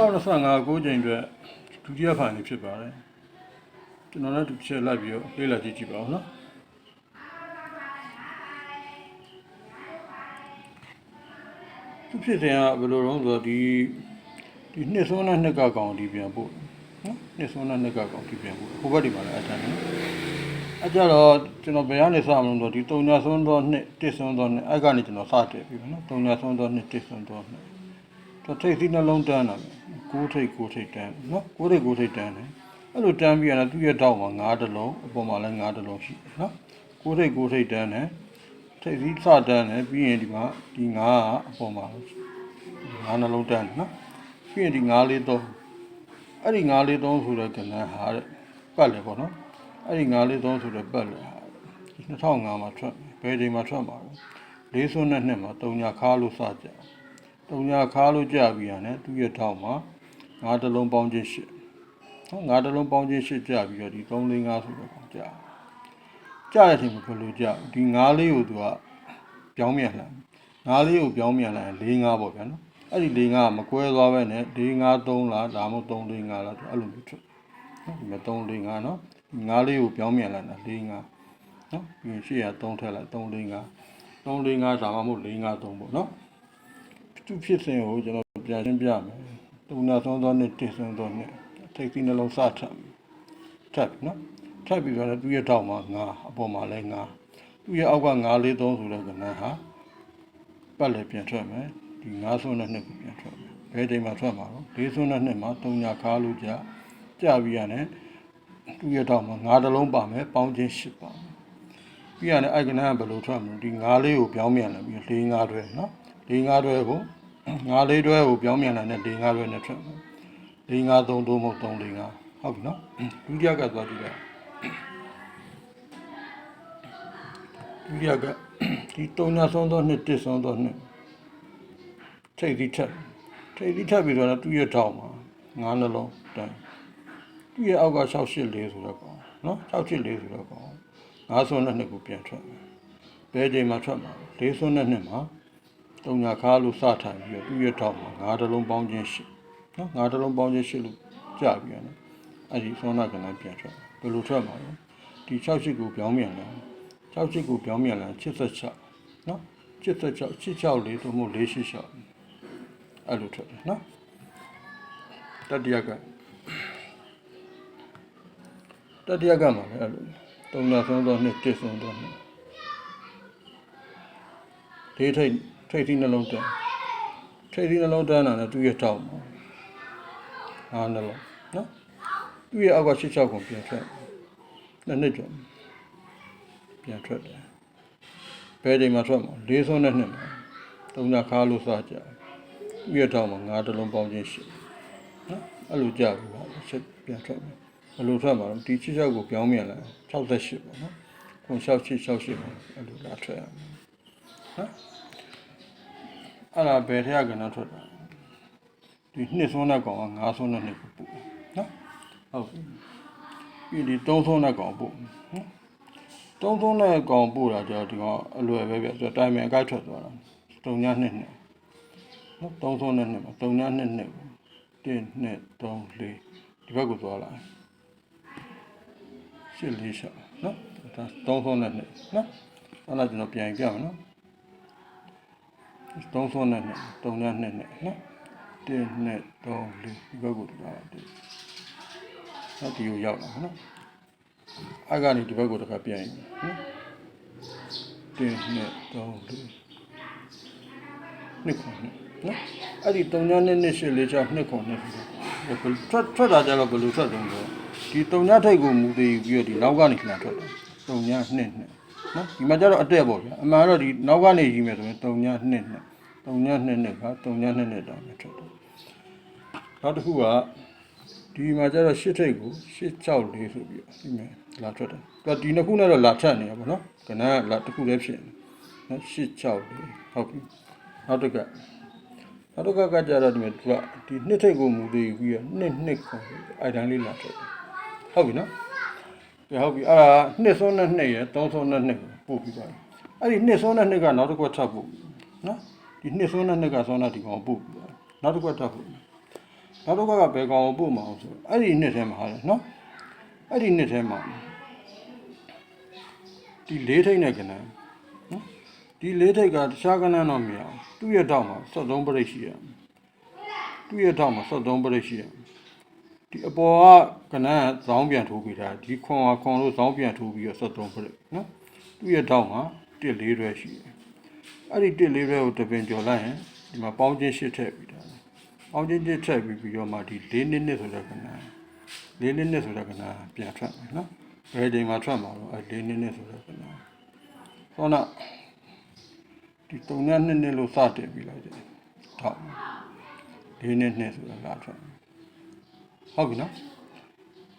2025ကိုချိန်အတွက်ဒုတိယဖိုင်လေးဖြစ်ပါတယ်ကျွန်တော်လည်းဒီချက်လိုက်ပြီးတော့လေ့လာကြည့်ကြည့်ပါဦးနော်သူဖြစ်တဲ့ကဘယ်လိုလဲဆိုတော့ဒီဒီနှစ်ဆုံးနဲ့နှစ်ကကောင်ဒီပြန်ပို့နော်နှစ်ဆုံးနဲ့နှစ်ကကောင်ဒီပြန်ပို့ဟိုဘက်ဒီမှာလည်းအတန်းနော်အဲကြတော့ကျွန်တော်ဘယ်ကနေစမလို့တော့ဒီ3ညဆုံးသောနှစ်တစ်ဆုံးသောနှစ်အဲ့ကနေကျွန်တော်စတယ်ပြီနော်3ညဆုံးသောနှစ်တစ်ဆုံးသောနှစ်တော့ထိတ်သီးနှလုံးတန်းတာပဲ ကိုးထိတ်ကိုးထိတ်တန်းနော်ကိုးထိတ်ကိုးထိတ်တန်းတယ်အဲ့လိုတန်းပြီးရတာသူ့ရဲ့တောက်မှာ9တလုံးအပေါ်မှာလည်း9တလုံးရှိတယ်နော်ကိုးထိတ်ကိုးထိတ်တန်းတယ်ထိတ်သီးစတန်းတယ်ပြီးရင်ဒီမှာဒီ9ကအပေါ်မှာ9နှလုံးတန်းတယ်နော်ပြီးရင်ဒီ9လေးတော့အဲ့ဒီ9လေး3ဆိုတဲ့ကဏ္ဍဟာတဲ့ပတ်လေပေါ့နော်အဲ့ဒီ9လေး3ဆိုတဲ့ပတ်လေဟာ2005မှာထွက်ဘယ်ချိန်မှာထွက်မှာလဲလေးစွန်းနဲ့နှစ်မှာ3ညခါလို့စကြ3ညခါလို့ကြပြီးရတယ်သူ့ရဲ့ထောက်မှာ 9တလုံးပေါင်းခြင်းရှစ်နော်9တလုံးပေါင်းခြင်းရှစ်ကြပြီးတော့ဒီ3 4 5ဆိုတော့ကြာကြာတဲ့အချိန်မှာဘယ်လိုကြာဒီ9လေးကိုသူကပြောင်းမြန်လာ9လေးကိုပြောင်းမြန်လာရင်4 5ပေါ့ဗျာနော်အဲ့ဒီ4 5ကမကွဲသွားပဲနဲ့4 5 3လားဒါမှမဟုတ်3 4 5လားအဲ့လိုမျိုးထွက်နော်ဒီမှာ3 4 5နော်ဒီ9လေးကိုပြောင်းမြန်လာတာ4 5နော်ပြီးရင်ရှေ့က3ထည့်လိုက်3 4 5 3 4 5ဒါမှမဟုတ်4 5 3ပေါ့နော်သူဖြစ်စဉ်ကိုကျွန်တော်ပြန်ရှင်းပြမယ် တုံနာဆုံးသောနှစ်တစ်ဆုံးသောနှစ်ထိပ်သီးနှလုံးစထပ်ထပ်နော်ထပ်ပြီးတော့လည်းသူ့ရဲ့ထောက်မှာ9အပေါ်မှာလည်း9သူ့ရဲ့အောက်က9 4 3ဆိုတဲ့ကဏ္ဍဟာပတ်လည်းပြန်ထွက်မယ်ဒီ9ဆုံးတဲ့နှစ်ကိုပြန်ထွက်မယ်ဘယ်ချိန်မှာထွက်မှာတော့၄ဆုံးတဲ့နှစ်မှာ3ညခါလို့ကြာကြာပြီးရတယ်သူ့ရဲ့ထောက်မှာ9တလုံးပါမယ်ပေါင်းချင်း10ပါမယ်ပြီးရတယ်အဲ့ကနန်းကဘယ်လိုထွက်မလဲဒီငါးလေးကိုပြောင်းပြန်လာပြီးလေးငါးတွဲနော်လေးငါးတွဲကို ငါးလေးတွဲကိုပြောင်းပြန်လာတဲ့လေးငါးတွဲနဲ့ထွက်မယ်လေးငါးသုံးသုံးမဟုတ်သုံးလေးငါးဟုတ်ပြီနော်ဒုတိယကသွားကြည့်လိုက်ဒုတိယကဒီတုံညာဆုံးသောနှစ်တစ်ဆုံးသောနှစ်ထိတ်သီးထက်ထိတ်သီးထက်ပြီးတော့လည်းသူ့ရဲ့ထောက်မှာငါးနှလုံးတန်းသူ့ရဲ့အောက်က684ဆိုတော့ကောနော်684ဆိုတော့ကောငါးဆွန်းနဲ့နှစ်ကိုပြန်ထွက်မယ်။ဘယ်ချိန်မှာထွက်မှာလဲ။လေးဆွန်းနဲ့နှစ်မှာ တုံညာခါလို့စထိုင်ပြီးတော့သူ့ရထောက်မှာငါးတလုံးပေါင်းခြင်းရှိနော်ငါးတလုံးပေါင်းခြင်းရှိလို့ကြာပြီးရတယ်။အဲ့ဒီဆွန်းနာကလည်းပြန်ထွက်မယ်။ဘယ်လိုထွက်မှာလဲ။ဒီ6ရှိကိုပြောင်းပြန်လာ။6ရှိကိုပြောင်းပြန်လာ86နော်86 86လေးတို့မဟုတ်486အဲ့လိုထွက်တယ်နော်။တတိယကတတိယကမှာလည်းအဲ့လိုတုံနာဆုံးသောနှစ်တစ်ဆုံးသောနှစ်ဒီထိတ် ထိတ်ဒီနှလုံးတန်းထိတ်ဒီနှလုံးတန်းတာနဲ့သူ့ရဲ့ထောက်မှာဟာနှလုံးနော်သူ့ရဲ့အောက်က86ကိုပြန်ထွက်နှစ်နှစ်ကျော်ပြန်ထွက်တယ်ဘယ်ချိန်မှာထွက်မှာ၄ဆုံးနဲ့နှစ်မှာတုံနာခါလို့စားကြသူ့ရဲ့ထောက်မှာငါးတလုံးပေါင်းခြင်းရှိနော်အဲ့လိုကြပြီပါချက်ပြန်ထွက်မယ်ဘယ်လိုထွက်မှာတော့ဒီ66ကိုပြောင်းမြန်လာ68ပေါ့နော်ခွန်68 68ပေါ့အဲ့လိုလာထွက်ရမယ်နော် အဲ့ဒါဘယ်ထက်ကကဏ္ဍထွက်တာဒီနှစ်ဆုံးတဲ့ကောင်က9ဆုံးတဲ့နှစ်ကိုပို့နော်ဟုတ်ပြီပြီးဒီ3ဆုံးတဲ့ကောင်ပို့နော်3ဆုံးတဲ့ကောင်ပို့တာကျတော့ဒီကောင်အလွယ်ပဲပြဆိုတော့တိုင်ပင်အကိုက်ထွက်သွားတာ3ညနှစ်နှစ်နော်3ဆုံးတဲ့နှစ်မှာ3ညနှစ်နှစ်ကို1 2 3 4ဒီဘက်ကိုသွားလာရှစ်လေးရှောက်နော်ဒါသုံးဆုံးနဲ့နှစ်နော်အဲ့ဒါကျွန်တော်ပြန်ပြမယ်နော် သုံးဆုံးနဲ့နှစ်သုံးနဲ့နှစ်နဲ့နော်1 2 3 4ဒီဘက်ကိုသွားတာဒီနော်ဒီကိုရောက်လာနော်အဲ့ကနေဒီဘက်ကိုတစ်ခါပြန်ရင်နော်1 2 3 4နှစ်ခုနှစ်နော်အဲ့ဒီ3ညနှစ်နှစ်ရှစ်လေးချောက်နှစ်ခုနှစ်ထွက်ထွက်တာကြတော့ဘယ်လိုထွက်တုံးလဲဒီ3ညထိတ်ကိုမူတည်ပြီးတော့ဒီနောက်ကနေခဏထွက်တယ်3ညနှစ်နှစ်နော်ဒီမှာကျတော့အတက်ပေါ့ဗျာအမှန်တော့ဒီနောက်ကနေကြီးမယ်ဆိုရင်3ညနှစ်နှစ် 3ညနှစ်နှစ်က3ညနှစ်နှစ်တောင်ပဲထွက်တယ်နောက်တစ်ခုကဒီမှာကျတော့ရှစ်ထိတ်ကို864ဆိုပြီးတော့ဒီမှာလာထွက်တယ်သူကဒီနှစ်ခုနဲ့တော့လာထက်နေရပါတော့ကဏ္ဍကလာတစ်ခုလည်းဖြစ်နေနော်864ဟုတ်ပြီနောက်တစ်ခါနောက်တစ်ခါကကြတော့ဒီမှာသူကဒီနှစ်ထိတ်ကိုမူတည်ပြီးတော့နှစ်နှစ်ခုအိုက်တန်းလေးလာထွက်တယ်ဟုတ်ပြီနော်ကဲဟုတ်ပြီအဲ့ဒါနှစ်ဆုံးနဲ့နှစ်ရယ်သုံးဆုံးနဲ့နှစ်ကိုပို့ပြီးပါအဲ့ဒီနှစ်ဆုံးနဲ့နှစ်ကနောက်တစ်ခွက်ထပ်ပို့နော် ဒီနှစ်ဆုံးနဲ့နှစ်ကဆုံးနဲ့ဒီကောင်ပို့ပြီးပါနောက်တစ်ခွက်ထပ်ပို့နောက်တစ်ခါကဘယ်ကောင်ကိုပို့မအောင်ဆိုအဲ့ဒီနှစ်ထဲမှာဟာလေနော်အဲ့ဒီနှစ်ထဲမှာဒီလေးထိတ်နဲ့ကနန်းနော်ဒီလေးထိတ်ကတခြားကနန်းတော့မရအောင်သူ့ရဲ့တောက်မှာ73ပရိတ်ရှိရသူ့ရဲ့တောက်မှာ73ပရိတ်ရှိရဒီအပေါ်ကကနန်းကဇောင်းပြန်ထိုးပြီးတာဒီခွန်ဟာခွန်လို့ဇောင်းပြန်ထိုးပြီးတော့73ပရိတ်နော်သူ့ရဲ့တောက်မှာတစ်လေးရွဲရှိတယ် အဲ့ဒီတစ်လေးရွဲကိုတပင်ကျော်လိုက်ရင်ဒီမှာပေါင်းချင်းရှစ်ထည့်ပြီးတာအောင်ချင်းချင်းထည့်ပြီးပြီးတော့မှဒီ၄နှစ်နှစ်ဆိုတဲ့ကဏ္ဍ၄နှစ်နှစ်ဆိုတဲ့ကဏ္ဍပြန်ထွက်မယ်နော်ဘယ်ချိန်မှာထွက်မှာတော့အဲ၄နှစ်နှစ်ဆိုတဲ့ကဏ္ဍဟောနာဒီ၃နှစ်နှစ်နှစ်လို့စတင်ပြီးလိုက်တယ်ထောက်၄နှစ်နှစ်ဆိုတာလာထွက်ဟုတ်ပြီနော်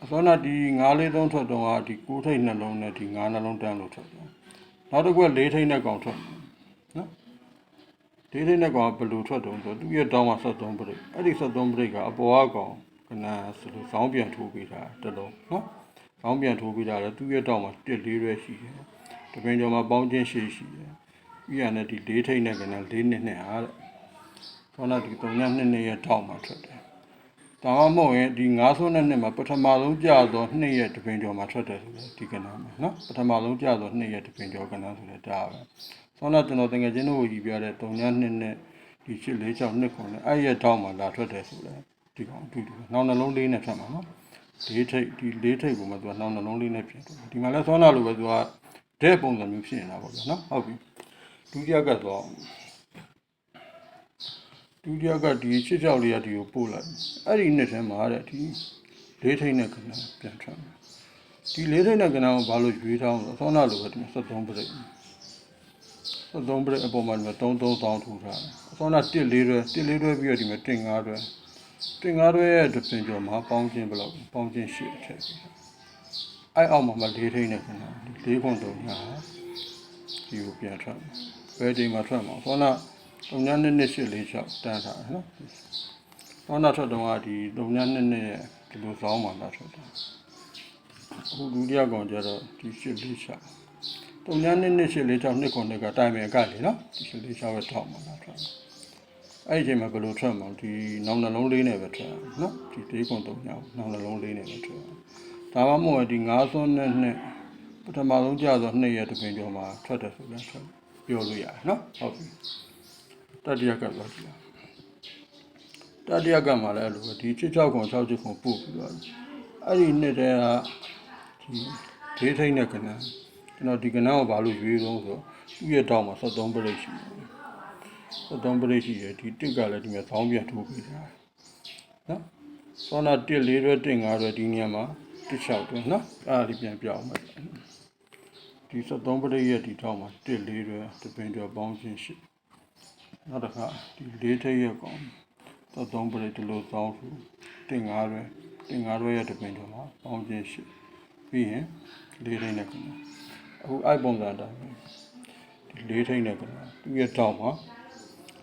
အစောနာဒီ9လေးသုံးထွက်တော့ကဒီ9ထိပ်နှလုံးနဲ့ဒီ9နှလုံးတန်းလို့ထွက်တယ်နောက်တစ်ခွက်၄ထိပ်နဲ့ကောင်ထွက်တယ်နော် ဒီထိနဲ့ကောင်ကဘယ်လိုထွက်တုံးဆိုတော့သူ့ရဲ့တောင်းမှာ73ပရိတ်အဲ့ဒီ73ပရိတ်ကအပေါ်အကောင်ကနန်းဆိုလို့ဇောင်းပြန်ထိုးပေးတာတစ်လုံးနော်ဇောင်းပြန်ထိုးပေးတာလည်းသူ့ရဲ့တောင်းမှာတစ်လေးရွဲရှိတယ်တပင်ကျော်မှာပေါင်းချင်းရှိရှိတယ်ပြီးရတဲ့ဒီလေးထိနဲ့ကနန်းလေးနှစ်နဲ့ဟာတဲ့ဆောနာဒီ3နှစ်နှစ်နှစ်ရဲ့တောင်းမှာထွက်တယ်ဒါမှမဟုတ်ရင်ဒီ9ဆုံးနဲ့နှစ်မှာပထမဆုံးကြာသောနှစ်ရဲ့တပင်ကျော်မှာထွက်တယ်ဆိုတော့ဒီကနန်းမှာနော်ပထမဆုံးကြာသောနှစ်ရဲ့တပင်ကျော်ကနန်းဆိုတဲ့ဒါပဲ ဆောင်းတော့ကျွန်တော်တကယ်ချင်းတို့ကိုကြည့်ပြတဲ့3ညနှစ်နဲ့ဒီ8 4 6နှစ်ခွန်နဲ့အဲ့ရဲ့ထောက်မှာလာထွက်တယ်ဆိုလဲဒီကောင်အတူတူပဲနောက်နှလုံးလေးနဲ့ထွက်မှာနော်လေးထိပ်ဒီလေးထိပ်ကိုမှသူကနောက်နှလုံးလေးနဲ့ပြင်တယ်ဒီမှာလဲဆောင်းတာလိုပဲသူကတဲ့ပုံစံမျိုးဖြစ်နေတာပေါ့ဗျာနော်ဟုတ်ပြီဒုတိယကတော့ဒုတိယကဒီချစ်ချောက်လေးကဒီကိုပို့လိုက်အဲ့ဒီနှစ်ထဲမှာတဲ့ဒီလေးထိပ်နဲ့ခဏပြန်ထွက်မှာဒီလေးထိပ်နဲ့ခဏကိုဘာလို့ရွေးထားအောင်လဲဆောင်းတာလိုပဲဒီ73ပြည့် သုံးပြအပေါ်မှာဒီမှာ3 3တောင်းထူထားတယ်အစောနာ1 4တွဲ1 4တွဲပြီးတော့ဒီမှာ1 5တွဲ1 5တွဲရဲ့ဒပင်ကျော်မှာပေါင်းခြင်းဘယ်လောက်ပေါင်းခြင်းရှိအထက်ပြီးအဲ့အောက်မှာမ၄ထိန်းနေခင်ဗျာ၄ခွန်တုံညာဒီကိုပြန်ထွက်ဘယ်ဒီမှာထွက်မှာအစောနာတုံညာ2 2 8 4 6တန်းထားတယ်နော်စောနာထွက်တော့ကဒီတုံညာ2 2ရဲ့ဒီလိုစောင်းမှာလာထွက်တာအခုဒုတိယကောင်ကျတော့ဒီ8 4 6 ပုံညာနှစ်နှစ်ရှစ်လေးချောင်းနှစ်ခုနှစ်ကတိုင်ပင်အကလေနော်ဒီရှစ်လေးချောင်းပဲထောက်မှာလားထွက်အဲ့ဒီအချိန်မှာဘယ်လိုထွက်မှာဒီနောင်နှလုံးလေးနဲ့ပဲထွက်နော်ဒီသေးခွန်သုံးညောင်းနောင်နှလုံးလေးနဲ့ပဲထွက်ဒါမှမဟုတ်ဒီငါးစွန်းနဲ့နှစ်ပထမဆုံးကြာတော့နှစ်ရက်တပင်ကျော်မှာထွက်တယ်ဆိုတော့ထွက်ပြောလို့ရတယ်နော်ဟုတ်ပြီတတိယကဆိုကြည့်လားတတိယကမှာလည်းအဲ့လိုပဲဒီ6 6ခွန်6 6ခွန်ပို့ပြီးတော့အဲ့ဒီနှစ်တည်းကဒီဒေးထိတ်နဲ့ကနန်း ကျွန်တော်ဒီကနန်းကိုဘာလို့ရွေးတော့ဆိုတော့သူ့ရဲ့တောင်းမှာ73ပရိတ်ရှိတယ်73ပရိတ်ရှိတယ်ဒီတစ်ကလည်းဒီမှာသောင်းပြန်ထိုးပေးတာနော်စောနာ1 4ရွက်1 5ရွက်ဒီနေရာမှာ1 6တွင်နော်အဲ့ဒါဒီပြန်ပြောင်းမယ်ဒီ73ပရိတ်ရဲ့ဒီတောင်းမှာ1 4ရွက်တပင်ကျော်ပေါင်းခြင်းရှိနောက်တစ်ခါဒီ၄ထိပ်ရဲ့ကောင်73ပရိတ်ဒီလိုသောင်းထူ1 5ရွက်1 5ရွက်ရဲ့တပင်ကျော်မှာပေါင်းခြင်းရှိပြီးရင်၄ထိပ်နဲ့ကောင် အခုအိုက်ပုံစံတိုင်းပဲဒီလေးထိန်နဲ့ကလားသူ့ရဲ့တောက်မှာ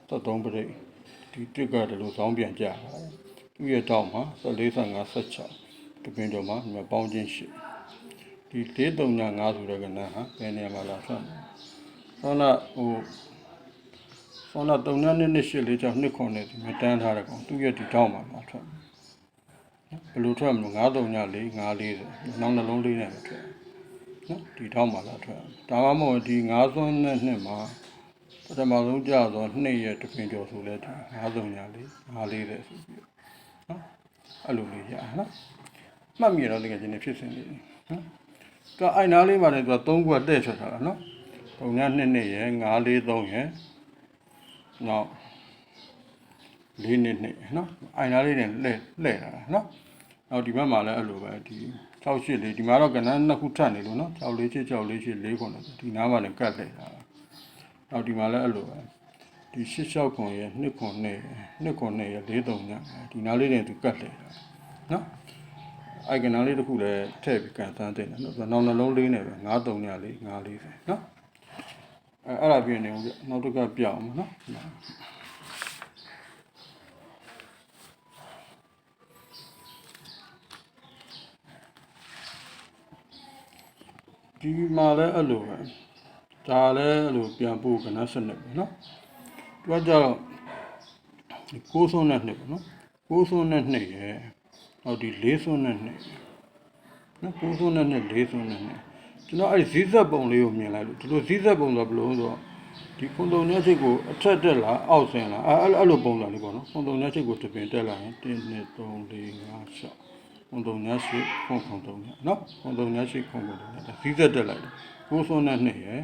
သက်သုံးပရိတ်ဒီတစ်ကတလို့ဇောင်းပြန်ကြတာသူ့ရဲ့တောက်မှာ45 16ဒီပင်တော်မှာဒီမှာပေါင်းချင်းရှိဒီ435ဆိုတဲ့ကနန်းဟာဘယ်နေရာမှာလာဆက်လဲဆောနာဟိုဆောနာ3နှစ်နှစ်8လေးချောင်းနှစ်ခွန်နဲ့ဒီမှာတန်းထားတဲ့ကောင်သူ့ရဲ့ဒီတောက်မှာလာထွက်ဘယ်လိုထွက်မလို့934 940နောက်နှလုံးလေးနဲ့ပဲထွက် နော်ဒီထောက်မှာလာထွက်ဒါမှမဟုတ်ဒီ9စွန်းနဲ့နှစ်မှာပထမဆုံးကြာသောနှစ်ရက်တစ်ပင်ကျော်ဆိုလဲဒီ9စုံညာလေး9လေးတဲ့ဆိုပြီးနော်အဲ့လိုလေးရနော်မှတ်မိရတော့တကယ်ချင်းဖြစ်စဉ်လေးနော်သူအိုင်နာလေးမှာလည်းသူက3ခွက်တဲ့ထွက်ထားတာနော်ပုံညာနှစ်နှစ်ရယ်9လေး3ရယ်နောက်လေးနှစ်နှစ်နော်အိုင်နာလေးနဲ့လှဲ့လှဲ့တာနော်နောက်ဒီဘက်မှာလည်းအဲ့လိုပဲဒီ 6ရှစ်လေးဒီမှာတော့ကဏ္ဍနှစ်ခုထပ်နေလို့နော်6လေးချစ်6လေးချစ်၄ခုနဲ့ဒီနားမှာလည်းကတ်လှည့်တာနောက်ဒီမှာလည်းအဲ့လိုပဲဒီရှစ်6ခွန်ရဲ့2ခွန်နဲ့2ခွန်နဲ့ရဲ့4 3ညဒီနားလေးတွေသူကတ်လှည့်တာနော်အိုက်ကဏ္ဍလေးတစ်ခုလည်းထည့်ပြီးကန်ဆန်းတင်တယ်နော်နောက်နှလုံးလေးနဲ့ပဲ9 3ညလေး9လေးပဲနော်အဲအဲ့ဒါပြနေအောင်ပြနောက်တစ်ခါပြအောင်နော် ဒီမှာလည်းအဲ့လိုပဲဒါလည်းအဲ့လိုပြန်ပို့ကနစနစ်ပဲเนาะသူကကြတော့ဒီကိုးဆုံးတဲ့နှစ်ပေါ့နော် ကိုးစွန်းနဲ့နှစ်ရယ်နောက်ဒီလေးစွန်းနဲ့နှစ်နော်ကိုးစွန်းနဲ့နှစ်လေးစွန်းနဲ့နှစ်ကျွန်တော်အဲ့ဒီဇီးဇက်ပုံလေးကိုမြင်လိုက်လို့ဒီလိုဇီးဇက်ပုံဆိုဘယ်လိုလဲဆိုတော့ဒီခွန်တုံညချိတ်ကိုအထက်တက်လာအောက်ဆင်းလာအဲ့အဲ့အဲ့လိုပုံစံလေးပေါ့နော်ခွန်တုံညချိတ်ကိုတပင်တက်လာရင်1 2 3 4 5 6 ခွန်တုံညရှိခွန်ခွန်တုံညနော်ခွန်တုံညရှိခွန်ခွန်တုံညဒါဇီးဇက်တက်လိုက်တယ်ကိုးစွန်းနဲ့နှစ်ရယ်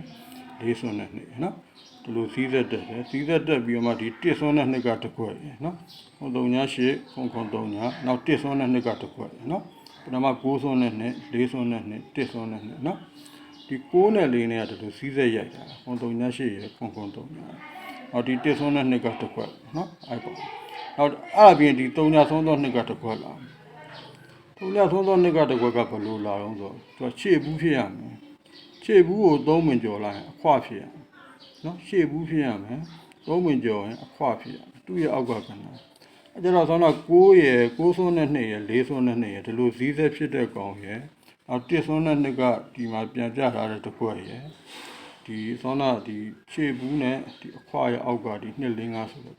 လေးစွန်းနဲ့နှစ်ရယ်နော်ဒီလိုစီးသက်တက်တယ်စီးသက်တက်ပြီးတော့မှဒီတစ်ဆွန်းတဲ့နှစ်ကတစ်ခွက်ရယ်နော်ခုံတုံညာရှေ့ခုံခုံတုံညာနောက်တစ်ဆွန်းတဲ့နှစ်ကတစ်ခွက်ရယ်နော်ပထမ9ဆွန်းတဲ့နှစ်4ဆွန်းတဲ့နှစ်တစ်ဆွန်းတဲ့နှစ်နော်ဒီ6နဲ့4နဲ့ကဒီလိုစီးသက်ရိုက်တာခုံတုံညာရှေ့ရယ်ခုံခုံတုံညာနောက်ဒီတစ်ဆွန်းတဲ့နှစ်ကတစ်ခွက်နော်အဲ့ပေါ့နောက်အဲ့အပြင်ဒီ3ညာဆွန်းသောနှစ်ကတစ်ခွက်လာ 3ညာဆွန်းသောနှစ်ကတစ်ခွက်ကဘယ်လိုလာအောင်ဆိုတော့သူကခြေဘူးဖြစ်ရမယ်ခြေဘူးကို3မိနစ်ကျော်လိုက်ရင်အခွဖြစ်ရမယ်နော်ရှေ့ဘူးဖြစ်ရမယ်သုံးဝင်ကျော်ရင်အခွဖြစ်ရမယ်သူ့ရဲ့အောက်ကကဏ္ဍအဲကြတော့ဆောင်းတော့6ရယ်6ဆွန်းနဲ့2ရယ်4ဆွန်းနဲ့2ရယ်ဒီလိုဇီးဆက်ဖြစ်တဲ့ကောင်ရယ်နောက်1ဆွန်းနဲ့2ကဒီမှာပြန်ပြထားတဲ့တစ်ခွက်ရယ်ဒီဆောင်းတော့ဒီရှေ့ဘူးနဲ့ဒီအခွရဲ့အောက်ကဒီ2 4 5ဆိုတော့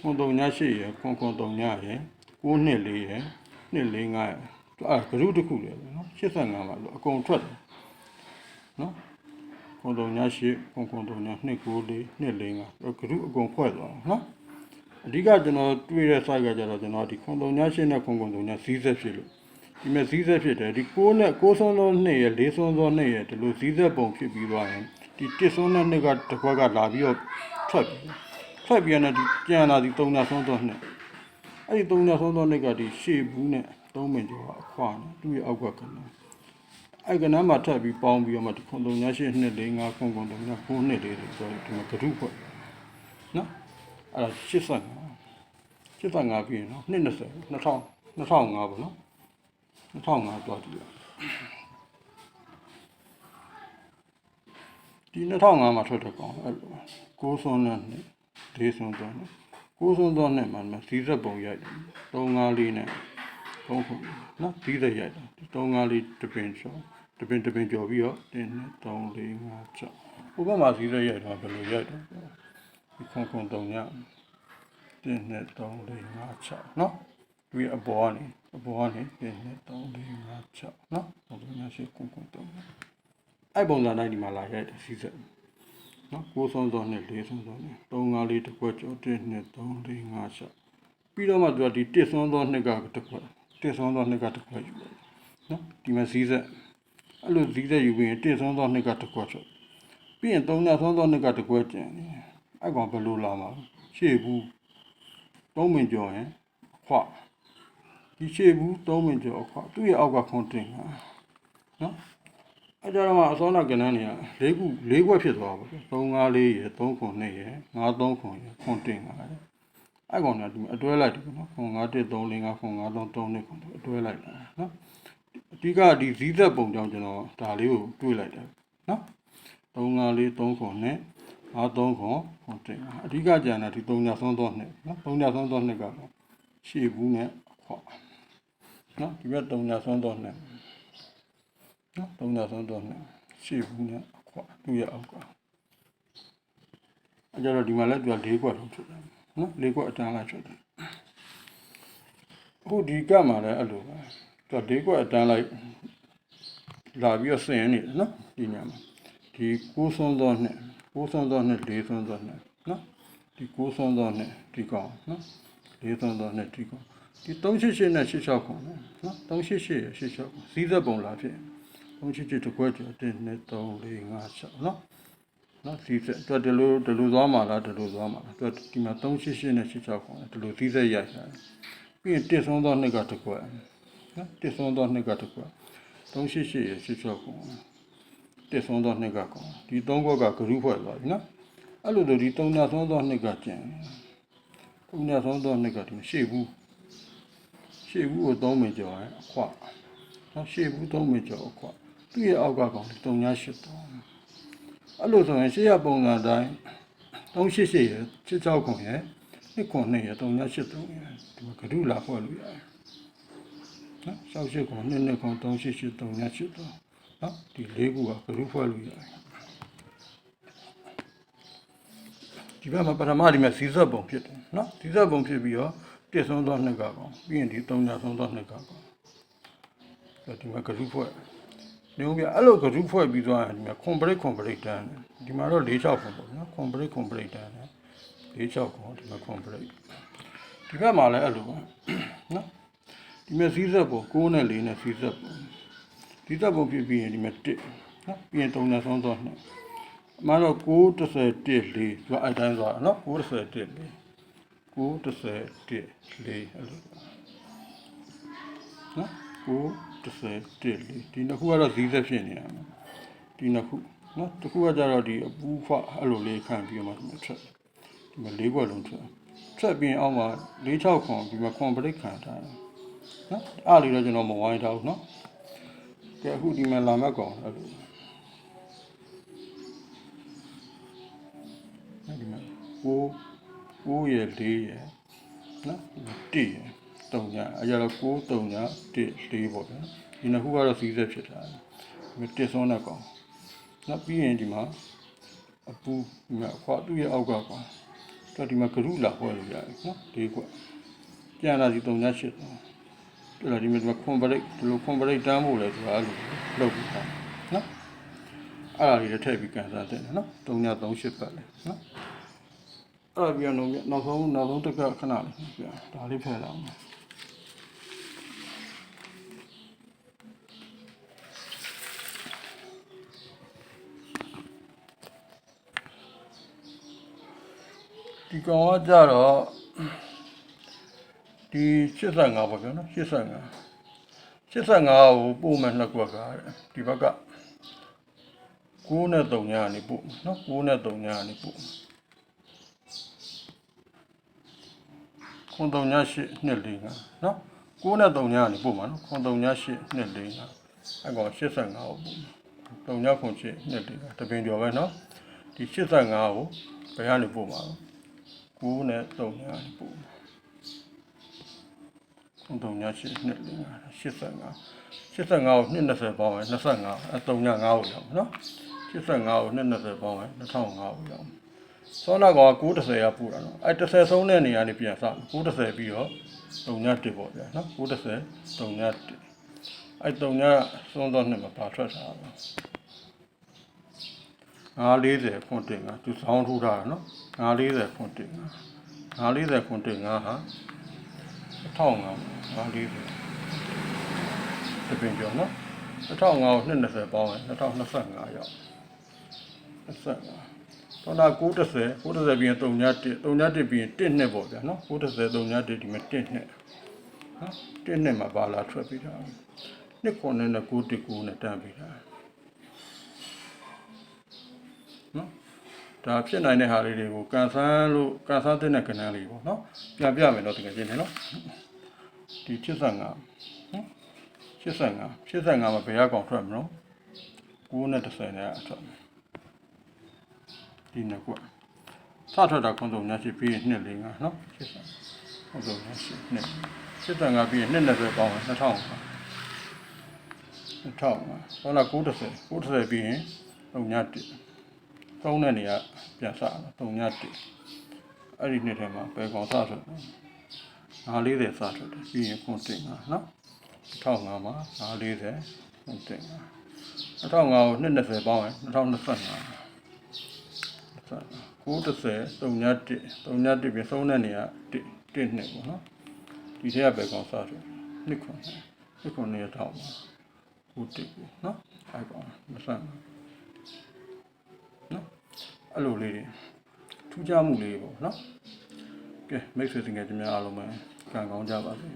ခွန်တုံညရှေ့ရယ်ခွန်ခွန်တုံညရယ်6နှစ်4ရယ် 2 4 5ရယ်အဲ့ဂရုတစ်ခုလေနော်85ပါလို့အကုန်ထွက်တယ်နော်ခွန်တုံညာရှိခွန်ခွန်တုံညာ294 245ဂရုအကုန်ဖွဲ့သွားတာနော်အဓိကကျွန်တော်တွေ့တဲ့ site ကကြတော့ကျွန်တော်ဒီခွန်တုံညာရှိနဲ့ခွန်ခွန်တုံညာစီးဆက်ဖြစ်လို့ဒီမဲ့စီးဆက်ဖြစ်တယ်ဒီ6နဲ့6ဆုံးသော2ရယ်4ဆုံးသော2ရယ်ဒီလိုစီးဆက်ပုံဖြစ်ပြီးသွားရင်ဒီ1ဆုံးနဲ့2ကတစ်ခွက်ကလာပြီးတော့ထွက်ပြီးထွက်ပြီးရင်ဒီကျန်လာဒီ3ညဆုံးသော2 အဲ့ဒီ3ညဆုံးသော2ကဒီရှေ့ဘူးနဲ့3မင်ကျော်အခွာနဲ့သူ့ရဲ့အောက်ကကဏ္ဍအဲ့ကနမ်းမှာထပ်ပြီးပေါင်းပြီးတော့မှဒီခွန်တုံညာရှိနှစ်လေးငါခွန်ခွန်တုံညာခုနှစ်လေးတွေဆိုတော့ဒီမှာဂရုဖွဲ့နော်အဲ့ဒါ85 85ပြီးရင်နော်နှစ်20 2000 2005ပေါ့နော်2005တော့ဒီဒီ2005မှာထွက်တဲ့ကောင်အဲ့လို6ဆွန်းနဲ့4ဆွန်းတော့နော် 6ဆွန်းတော့နဲ့မှစီးဆက်ပုံရိုက်တယ်354နဲ့သုံးခုနော်ပြီးတဲ့ရိုက်တာသုံးငါးလေးတပင်ကျော်တပင်တပင်ကျော်ပြီးတော့1 2 3 4 5 6ဥပမာစီးတဲ့ရိုက်တာဘယ်လိုရိုက်တော့ဒီခုံခုံတုံည1 2 3 4 5 6နော်ဒီအပေါ်ကနေအပေါ်ကနေ1 2 3 4 5 6နော်ဘယ်လိုများရှိခုံခုံတုံညအဲ့ပုံစံတိုင်းဒီမှာလာရိုက်တယ်စီးဆက် နော်6ဆုံးစောနဲ့4ဆုံးစောနဲ့3 5လေးတစ်ခွက်ကျော်1 2 3 4 5 6ပြီးတော့မှသူကဒီတစ်ဆုံးသောနှစ်ကတစ်ခွက်တစ်ဆုံးသောနှစ်ကတစ်ခွက်ယူတယ်နော်ဒီမှာဇီးဆက်အဲ့လိုဇီးဆက်ယူပြီးရင်တစ်ဆုံးသောနှစ်ကတစ်ခွက်ချုပ်ပြီးရင်သုံးညဆုံးသောနှစ်ကတစ်ခွက်ကျန်တယ်အဲ့ကောင်ဘယ်လိုလာမှာရှေ့ဘူးသုံးမင်ကျော်ရင်ခွဒီရှေ့ဘူးသုံးမင်ကျော်ခွသူ့ရဲ့အောက်ကခွန်တင်တာနော် အဲ့ကြတော့မှအစောနာကဏ္ဍနေရ၄ခု၄ခွက်ဖြစ်သွားပါဘူး3 5 4ရယ်3ခွန်2ရယ်5 3ခွန်ရယ်ခွန်တင်တာလေအဲ့ကောင်ကဒီအတွဲလိုက်တယ်နော်ခွန်5 1 3 4 5ခွန်5 3 3နဲ့ခွန်အတွဲလိုက်တာနော်အဓိကဒီဇီးသက်ပုံကြောင့်ကျွန်တော်ဒါလေးကိုတွေးလိုက်တယ်နော်3 5 4 3ခွန်နဲ့5 3ခွန်ခွန်တင်အဓိကကြံတာဒီ3ညဆုံးသောနှစ်နော်3ညဆုံးသောနှစ်ကတော့ရှေ့ဘူးနဲ့ခွနော်ဒီဘက်3ညဆုံးသောနှစ် နော်3ညဆုံးသောနှစ်ရှေ့ဘူးနဲ့ခွသူ့ရဲ့အောက်ကအဲ့ကြတော့ဒီမှာလည်းသူက၄ခွက်လုံးဖြစ်တယ်နော်၄ခွက်အတန်းလိုက်ဖြစ်တယ်အခုဒီကတ်မှာလည်းအဲ့လိုပဲသူက၄ခွက်အတန်းလိုက်လာပြီးတော့ဆင်နေတယ်နော်ဒီညမှာဒီကိုးဆုံးသောနှစ်ကိုးဆုံးသောနှစ်၄ဆုံးသောနှစ်နော်ဒီကိုးဆုံးသောနှစ်ဒီကောင်နော်၄ဆုံးသောနှစ်ဒီကောင်ဒီ388နဲ့86ခုနော်388ရ86ခုစီးသက်ပုံလာဖြစ် 388တစ်ခွက်ကျော်1 2 3 4 5 6နော်နော်စီးဆက်အတွက်ဒီလိုဒီလိုသွားမှာလားဒီလိုသွားမှာလားအတွက်ဒီမှာ388နဲ့86ခုဒီလိုစီးဆက်ရိုက်တာပြီးရင်တစ်ဆုံးသောနှစ်ကတစ်ခွက်နော်တစ်ဆုံးသောနှစ်ကတစ်ခွက်388ရ86ခုတစ်ဆုံးသောနှစ်ကကောင်ဒီ3ခွက်ကဂရုဖွဲ့သွားပြီနော်အဲ့လိုလိုဒီ3ညဆုံးသောနှစ်ကကျန်3ညဆုံးသောနှစ်ကဒီရှေ့ဘူးရှေ့ဘူးကို3မိနစ်ကျော်ရင်အခွနော်ရှေ့ဘူး3မိနစ်ကျော်အခွ သူ့ရဲ့အောက်ကကောင်3ည8တော့အဲ့လိုဆိုရင်ရှေ့ရပုံစံတိုင်း388ရ66ခုရနှစ်ခုနှစ်ရ3ည8တော့ရဒီမှာဂရုလာဖွဲ့လို့ရတယ်နော်68ခုနှစ်နှစ်ခု388 3ည8တော့နော်ဒီလေးခုကဂရုဖွဲ့လို့ရတယ်ဒီဘက်မှာပထမဒီမှာဇီးဇက်ပုံဖြစ်တယ်နော်ဇီးဇက်ပုံဖြစ်ပြီးတော့တစ်ဆုံးသောနှစ်ကကောင်ပြီးရင်ဒီသုံးညဆုံးသောနှစ်ကကောင်ဆိုဒီမှာဂရုဖွဲ့ နေဦးပြအဲ့လိုဂရုဖွဲ့ပြီးသွားရင်ဒီမှာ complete complete တန်းတယ်ဒီမှာတော့၄6ခုပေါ့နော် complete complete တန်းတယ်၄6ခုဒီမှာ complete ဒီဘက်မှာလည်းအဲ့လိုပါနော်ဒီမှာစီးဆက်ပုံ6နဲ့4နဲ့စီးဆက်ပုံဒီသက်ပုံဖြစ်ပြီးရင်ဒီမှာ1နော်ပြီးရင်3ညဆုံးသောနှစ်အမှန်တော့9 10 1 4သူကအဲ့တိုင်းသွားတာနော်9 10 1 4 9 10 1 4အဲ့လိုနော်9 10 1 4ဒီနှစ်ခုကတော့ဇီးသက်ဖြစ်နေတာနော်ဒီနှစ်ခုနော်တစ်ခုကကြတော့ဒီအပူဖအဲ့လိုလေးခံပြီးတော့မှဒီမှာထွက်ဒီမှာ၄ဘွက်လုံးထွက်ထွက်ပြီးရင်အောက်မှာ၄6ခွန်ဒီမှာခွန်ပရိတ်ခံထားတယ်နော်အားလေးတော့ကျွန်တော်မဝိုင်းထားဘူးနော်ကဲအခုဒီမှာလာမက်ကောင်အဲ့လိုအဲ့ဒီမှာကိုကိုရယ်၄ရယ်နော်1ရယ် 3ညအကြတော့6 3ည1 4ပေါ့ဗျာဒီနှစ်ခုကတော့စီးဆက်ဖြစ်တာဒီတစ်စွန်းတဲ့ကောင်နော်ပြီးရင်ဒီမှာအပူဒီမှာအခွာသူ့ရဲ့အောက်ကကောင်တော့ဒီမှာဂရုလာဖွဲ့လို့ရတယ်နော်ဒီကွကျန်လာဒီ3ည8တော့တော်တော်ဒီမှာခွန်ပရိတ်ဒီလိုခွန်ပရိတ်တန်းဖို့လဲဆိုတာအဲ့လိုလုပ်ပြီးတာနော်အဲ့ဒါလေးလည်းထည့်ပြီးကန်စားတဲ့နော်3ည3 8ပတ်လဲနော်အဲ့ဒါပြန်တော့နောက်ဆုံးနောက်ဆုံးတစ်ခါခဏလေးပြန်ဒါလေးဖယ်လာအောင် ဒီကောင်ကကြတော့ဒီ85ပေါ့ဗျာနော်85 85ကိုပို့မယ်နှစ်ကွက်ကတဲ့ဒီဘက်က9နဲ့3ညကနေပို့နော်9နဲ့3ညကနေပို့ခွန်3ည8နှစ်လေးကနော်9နဲ့3ညကနေပို့မှာနော်ခွန်3ည8နှစ်လေးကအဲ့ကောင်85ကိုပို့3ညခွန်8နှစ်လေးကတပင်ကျော်ပဲနော်ဒီ85ကိုဘယ်ကနေပို့မှာလဲ 9နဲ့3ညနေပို့3ည8နှစ်85 85 85ကို220ပေါင်းရင်25အဲ3ည5ကိုရောက်နော်85ကို220ပေါင်းရင်2005ကိုရောက်စောနာကောင်က930ရပို့တာနော်အဲ30ဆုံးတဲ့နေရာနေပြန်စ930ပြီးတော့3ည1ပေါ့ဗျာနော်930 3ည1အဲ3ညဆုံးတော့နှစ်မှာပါထွက်တာပါ 940ခွန်တင်ကသူစောင်းထိုးထားတာနော်940ခွန်တင်က940ခွန်တင်ကဟာ1500 940တပင်ကျော်နော်1500ကို220ပေါင်းရင်2025ရောက်25တော့လာ930 930ပြီးရင်3ည1 3ည1ပြီးရင်1နှစ်ပေါ့ဗျာနော်930 3ည1ဒီမှာ1နှစ်နော်1နှစ်မှာပါလာထွက်ပြီးတာနှစ်ခွန်နဲ့9 1 9နဲ့တန်းပြီးတာ ဒါဖြစ်နိုင်တဲ့ဟာလေးတွေကိုကန်ဆန်းလို့ကန်ဆန်းတဲ့ကဏ္ဍလေးပေါ့နော်ပြန်ပြမယ်တော့တကယ်ချင်းနေနော်ဒီ85နော်85 85မှာဘယ်ရကောင်ထွက်မလို့9နဲ့30နဲ့အထွက်ဒီနှစ်ကွစထွက်တာခွန်စုံညရှိပြီးနှစ်လေးငါနော်85ခွန်စုံညရှိနှစ်85ပြီးနှစ်20ပေါင်း2000 2000ပါဟောလာ930 930ပြီးရင်3ည1 သုံးတဲ့နေရာပြန်စတာတုံည1အဲ့ဒီနှစ်ထဲမှာဘယ်ကောင်စထွက်940စထွက်တယ်ပြီးရင်ခွန်တင်တာနော်1500မှာ940ခွန်တင်တာ1500ကို220ပေါင်းရင်2025 930 3ည1 3ည1ပြန်သုံးတဲ့နေရာ1 1နှစ်ပေါ့နော်ဒီထဲကဘယ်ကောင်စထွက်နှစ်ခွန်နှစ်ခွန်နေထောက်ပါ9တစ်ကိုနော်အဲ့ကောင်25နော် အဲ့လိုလေးတွေထူးခြားမှုလေးပေါ့နော်ကဲမိတ်ဆွေစင်ငယ်ချင်းများအားလုံးပဲကံကောင်းကြပါစေ